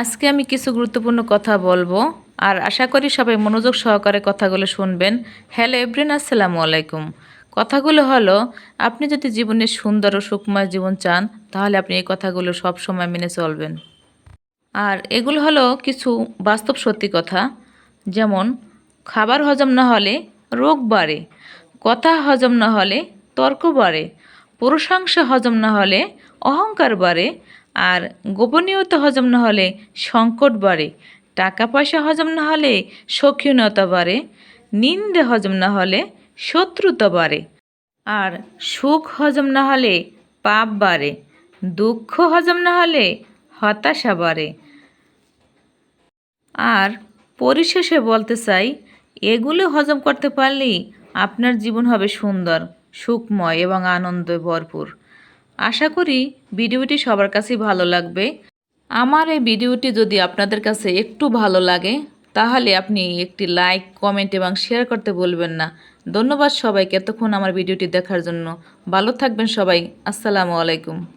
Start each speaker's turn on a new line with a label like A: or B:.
A: আজকে আমি কিছু গুরুত্বপূর্ণ কথা বলব, আর আশা করি সবাই মনোযোগ সহকারে কথাগুলো শুনবেন। হ্যালো এভরিন আসসালামু আলাইকুম। কথাগুলো হলো, আপনি যদি জীবনে সুন্দর ও সুখময় জীবন চান, তাহলে আপনি এই কথাগুলো সব সময় মেনে চলবেন। আর এগুলো হলো কিছু বাস্তব সত্যি কথা, যেমন, খাবার হজম না হলে রোগ বাড়ে, কথা হজম না হলে তর্ক বাড়ে প্রশংসা হজম না হলে অহংকার বাড়ে আর গোপনীয়তা হজম না হলে সংকট বাড়ে টাকা পয়সা হজম না হলে সক্ষীণতা বাড়ে, নিন্দে হজম না হলে শত্রুতা বাড়ে, আর সুখ হজম না হলে পাপ বাড়ে, দুঃখ হজম না হলে হতাশা বাড়ে। আর পরিশেষে বলতে চাই, এগুলো হজম করতে পারলেই আপনার জীবন হবে সুন্দর, সুখময় এবং আনন্দে ভরপুর। আশা করি ভিডিওটি সবার কাছেই ভালো লাগবে। আমার এই ভিডিওটি যদি আপনাদের কাছে একটু ভালো লাগে, তাহলে আপনি একটি লাইক, কমেন্ট এবং শেয়ার করতে বলবেন না। ধন্যবাদ সবাইকে এতক্ষণ আমার ভিডিওটি দেখার জন্য। ভালো থাকবেন সবাই। আসসালামু আলাইকুম।